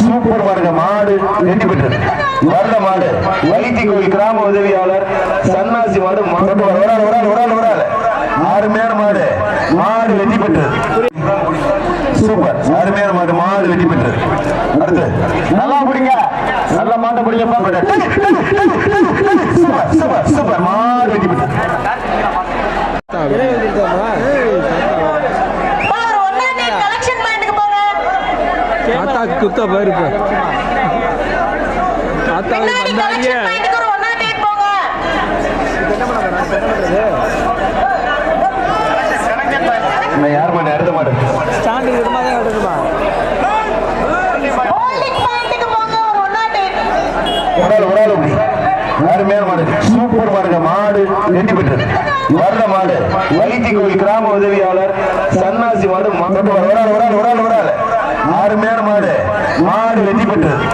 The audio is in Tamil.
சூப்பர் மாடுங்க. மாடு வெற்றி பெற்றது. வருட மாடு. வைத்தி கோயில் கிராம உதவியாளர் சன்னாசி மாடு. மாடு. ஒரு ஆள் ஒரு ஆள் ஒரு ஆள் ஒரு ஆள் அருமையான மாடு மாடு வெற்றி பெற்றது. சூப்பர். அருமையான மாடு மாடு வெற்றி பெற்றது. அடுத்து நல்லா பிடிங்க நல்ல மாட்டை பிடிங்க சூப்பர் சூப்பர் சூப்பர் மாடு வெற்றி பெற்றது ஒரு ஒன்னாம் தேதி கலெக்ஷன் பாயிண்ட்க்கு போங்க தாத்தா குத்த பாரு இப்ப. தாத்தா பின்னாடி வந்தாடியே கலெக்ஷன் பாயிண்ட்க்கு ஒரு ஒன்னாம் தேதி போங்க. நான் யார் மாடு? அடுத்த மாடு. ஸ்டாண்டு விடுமா தான் ஆள் ஒரு ஆள் இப்படி அருமையான மாடு? சூப்பர் மாடுங்க. மாடு வெற்றி பெற்றது. வர்ற மாடு. வைத்தி கோயில் கிராம உதவியாளர் சன்னாசி மாடு. மாடு. ஒரு ஆள் ஒரு ஆள் ஒரு ஆள் ஒரு ஆள் அருமையான மாடு மாடு வெற்றி பெற்றது.